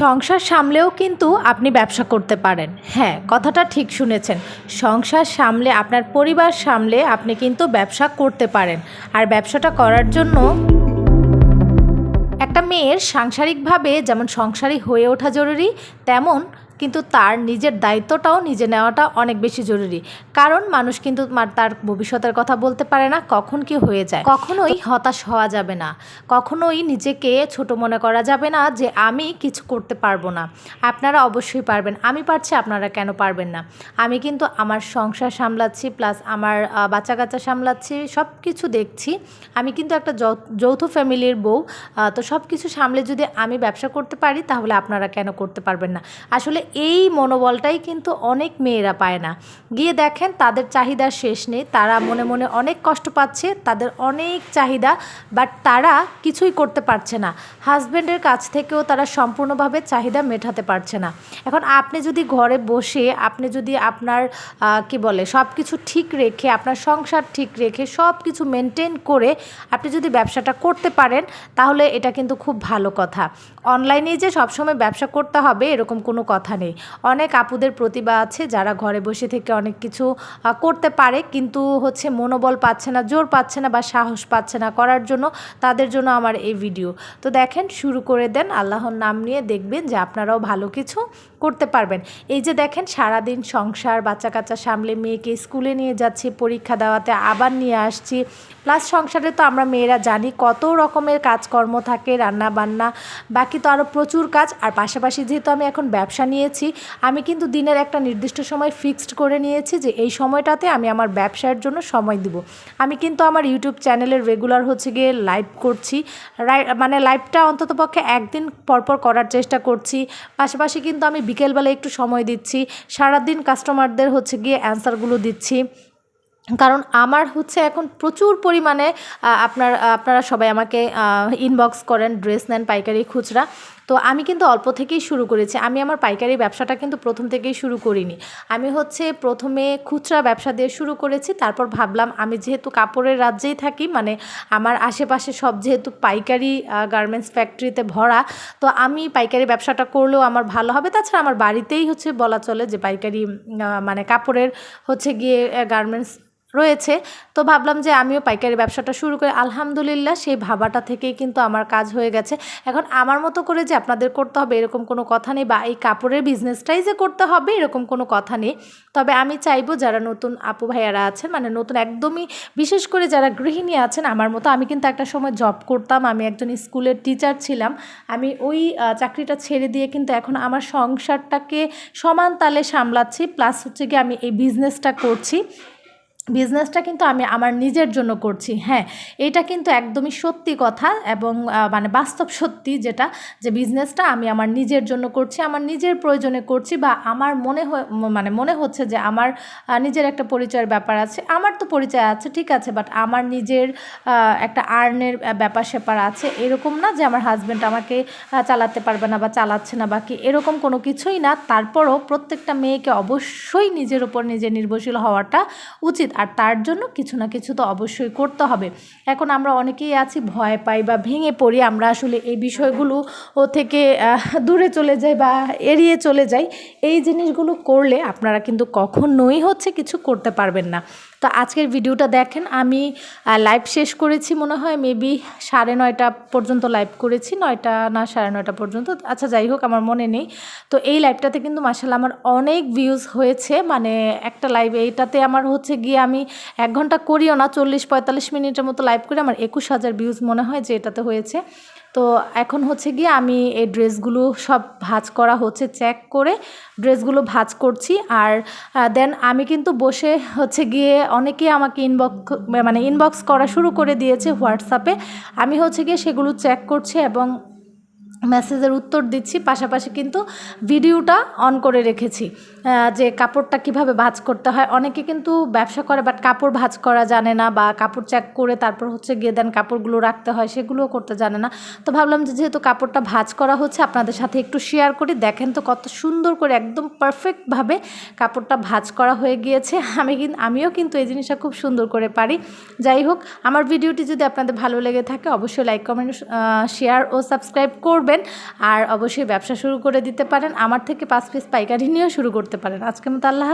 সংসার সামলেও কিন্তু আপনি ব্যবসা করতে পারেন। হ্যাঁ কথাটা ঠিক শুনেছেন। সংসার সামলে, আপনার পরিবার সামলে আপনি কিন্তু ব্যবসা করতে পারেন। আর ব্যবসাটা করার জন্য একটা মেয়ের সাংসারিকভাবে যেমন সংসারী হয়ে ওঠা জরুরি, তেমন কিন্তু তার নিজের দায়িত্বটাও নিজে নেওয়াটা অনেক বেশি জরুরি। কারণ মানুষ কিন্তু তার ভবিষ্যতের কথা বলতে পারে না কখন কি হয়ে যায়। কখনোই হতাশ হওয়া যাবে না। কখনোই নিজেকে ছোট মনে করা যাবে না যে আমি কিছু করতে পারব না। আপনারা অবশ্যই পারবেন। আমি পারছি আপনারা কেন পারবেন না? আমি কিন্তু আমার সংসার সামলাচ্ছি প্লাস আমার বাচ্চা কাচ্চা সামলাচ্ছি সব কিছু দেখছি। আমি কিন্তু একটা যৌথ ফ্যামিলির বউ তো সব কিছু সামলে যদি আমি ব্যবসা করতে পারি তাহলে আপনারা কেন করতে পারবেন না? আসলে এই মনোবলটাই কিন্তু অনেক মেয়েরা পায় না। গিয়ে দেখেন তাদের চাহিদা শেষ নেই, তারা মনে মনে অনেক কষ্ট পাচ্ছে, তাদের অনেক চাহিদা বাট তারা কিছুই করতে পারছে না। হাজব্যান্ডের কাছ থেকেও তারা সম্পূর্ণভাবে চাহিদা মেটাতে পারছে না। এখন আপনি যদি ঘরে বসে, আপনি যদি আপনার কি বলে সব কিছু ঠিক রেখে, আপনার সংসার ঠিক রেখে সব কিছু মেনটেন করে আপনি যদি ব্যবসাটা করতে পারেন, তাহলে এটা কিন্তু খুব ভালো কথা। অনলাইনে যে সবসময় ব্যবসা করতে হবে, এরকম কোনো কথা নেই। অনেক আপুদের প্রতিভা আছে, যারা ঘরে বসে থেকে অনেক কিছু করতে পারে, কিন্তু হচ্ছে মনোবল পাচ্ছে না, জোর পাচ্ছে না বা সাহস পাচ্ছে না করার জন্য তাদের জন্য আমার এই ভিডিও। তো দেখেন, শুরু করে দেন, আল্লাহর নাম নিয়ে দেখবেন যে আপনারাও ভালো কিছু করতে পারবেন। এই যে দেখেন, সারাদিন সংসার বাচ্চা কাচ্চা সামলে মেয়েকে স্কুলে নিয়ে যাচ্ছি, পরীক্ষা দেওয়াতে আবার নিয়ে আসছি। প্লাস সংসারে তো আমরা মেয়েরা জানি কত রকমের কাজকর্ম থাকে রান্না বান্না বাকি তো আরও প্রচুর কাজ। আর পাশাপাশি যেহেতু আমি এখন ব্যবসা নিয়েছি। আমি কিন্তু দিনের একটা নির্দিষ্ট সময় ফিক্সড করে নিয়েছি যে এই সময়টাতে আমি আমার ব্যবসার জন্য সময় দিব। আমি কিন্তু আমার ইউটিউব চ্যানেলের রেগুলার হচ্ছে গিয়ে লাইভ করছি। মানে লাইভটা অন্ততপক্ষে একদিন পরপর করার চেষ্টা করছি। পাশাপাশি কিন্তু আমি বিকেলবেলা একটু সময় দিচ্ছি। সারাদিন কাস্টমারদের হচ্ছে গিয়ে অ্যান্সারগুলো দিচ্ছি। কারণ আমার হচ্ছে এখন প্রচুর পরিমাণে আপনার, আপনারা সবাই আমাকে ইনবক্স করেন ড্রেস নেন, পাইকারি খুচরা। তো আমি কিন্তু অল্প থেকেই শুরু করেছি। আমি আমার পাইকারি ব্যবসাটা কিন্তু প্রথম থেকেই শুরু করিনি। আমি হচ্ছে প্রথমে খুচরা ব্যবসা দিয়ে শুরু করেছি, তারপর ভাবলাম আমি যেহেতু কাপড়ের রাজ্যেই থাকি মানে আমার আশেপাশে সব যেহেতু পাইকারি গার্মেন্টস ফ্যাক্টরিতে ভরা, তো আমি পাইকারি ব্যবসাটা করলেও আমার ভালো হবে। তাছাড়া আমার বাড়িতেই হচ্ছে বলা চলে যে পাইকারি মানে কাপড়ের হচ্ছে গিয়ে গার্মেন্টস রয়েছে। তো ভাবলাম যে আমিও পাইকারি ব্যবসাটা শুরু করি। আলহামদুলিল্লাহ সেই ভাবাটা থেকেই কিন্তু আমার কাজ হয়ে গেছে। এখন আমার মতো করে যে আপনাদের করতে হবে এরকম কোনো কথা নেই বা এই কাপড়ের বিজনেসটাই যে করতে হবে এরকম কোনো কথা নেই। তবে আমি চাইব যারা নতুন আপু ভাইয়ারা আছেন মানে নতুন একদমই বিশেষ করে যারা গৃহিণী আছেন, আমার মতো আমি কিন্তু একটা সময় জব করতাম। আমি একজন স্কুলের টিচার ছিলাম। আমি ওই চাকরিটা ছেড়ে দিয়ে কিন্তু এখন আমার সংসারটাকে সমান তালে সামলাচ্ছি। প্লাস হচ্ছে কি আমি এই বিজনেসটা করছি। বিজনেসটা কিন্তু আমি আমার নিজের জন্য করছি হ্যাঁ। এটা কিন্তু একদমই সত্যি কথা এবং মানে বাস্তব সত্যি যেটা যে বিজনেসটা আমি আমার নিজের জন্য করছি, আমার নিজের প্রয়োজনে করছি বা আমার মনে মানে মনে হচ্ছে যে আমার নিজের একটা পরিচয়ের ব্যাপার আছে। আমার তো পরিচয় আছে, ঠিক আছে বাট আমার নিজের একটা আর্নের ব্যাপার স্যাপার আছে এরকম না যে আমার হাজব্যান্ড আমাকে চালাতে পারবে না বা চালাচ্ছে না বা কি, এরকম কোনো কিছুই না। তারপরও প্রত্যেকটা মেয়েকে অবশ্যই নিজের ওপর নিজে নির্ভরশীল হওয়াটা উচিত। আর তার জন্য কিছু না কিছু তো অবশ্যই করতে হবে। এখন আমরা অনেকেই আছি, ভয় পাই বা ভেঙে পড়ি, আমরা আসলে এই বিষয়গুলো ও থেকে দূরে চলে যাই বা এড়িয়ে চলে যাই। এই জিনিসগুলো করলে আপনারা কিন্তু কখনোই হচ্ছে কিছু করতে পারবেন না। তো আজকের ভিডিওটা দেখেন, আমি লাইভ শেষ করেছি মনে হয় মেবি সাড়ে নয়টা পর্যন্ত লাইভ করেছি, নয়টা না সাড়ে নয়টা পর্যন্ত আচ্ছা যাই হোক, আমার মনে নেই। তো এই লাইভটাতে কিন্তু মাসাল্লাহ আমার অনেক ভিউজ হয়েছে মানে একটা লাইভ এইটাতে আমার হচ্ছে গিয়ে আমি এক ঘণ্টা করিও না, চল্লিশ পঁয়তাল্লিশ মিনিটের মতো লাইভ করে আমার একুশ হাজার ভিউজ মনে হয় যে এটাতে হয়েছে। তো এখন হচ্ছে গিয়ে আমি এই ড্রেসগুলো সব ভাঁজ করা হচ্ছে চেক করে ড্রেসগুলো ভাজ করছি। আর দেন আমি কিন্তু বসে হচ্ছে গিয়ে অনেকেই আমাকে ইনবক্স মানে ইনবক্স করা শুরু করে দিয়েছে হোয়াটসঅ্যাপে আমি হচ্ছে গিয়ে সেগুলো চেক করছি এবং মেসেজের উত্তর দিচ্ছি, পাশাপাশি কিন্তু ভিডিওটা অন করে রেখেছি যে কাপড়টা কীভাবে ভাঁজ করতে হয়। অনেকে কিন্তু ব্যবসা করে বাট কাপড় ভাঁজ করা জানে না বা কাপড় চেক করে তারপর হচ্ছে গিয়ে দেন কাপড়গুলো রাখতে হয়, সেগুলোও করতে জানে না। তো ভাবলাম যে যেহেতু কাপড়টা ভাঁজ করা হচ্ছে, আপনাদের সাথে একটু শেয়ার করি। দেখেন তো কত সুন্দর করে, একদম পারফেক্টভাবে কাপড়টা ভাঁজ করা হয়ে গিয়েছে। আমি কিন্তু আমিও কিন্তু এই জিনিসটা খুব সুন্দর করে পারি। যাই হোক, আমার ভিডিওটি যদি আপনাদের ভালো লেগে থাকে, অবশ্যই লাইক কমেন্ট শেয়ার ও সাবস্ক্রাইব করবেন। পারেন আর অবশ্যই ব্যবসা শুরু করে দিতে পারেন আমার থেকে পাঁচ পিস পাইকারি নিয়েও শুরু করতে পারেন আজকে মতো আল্লাহ।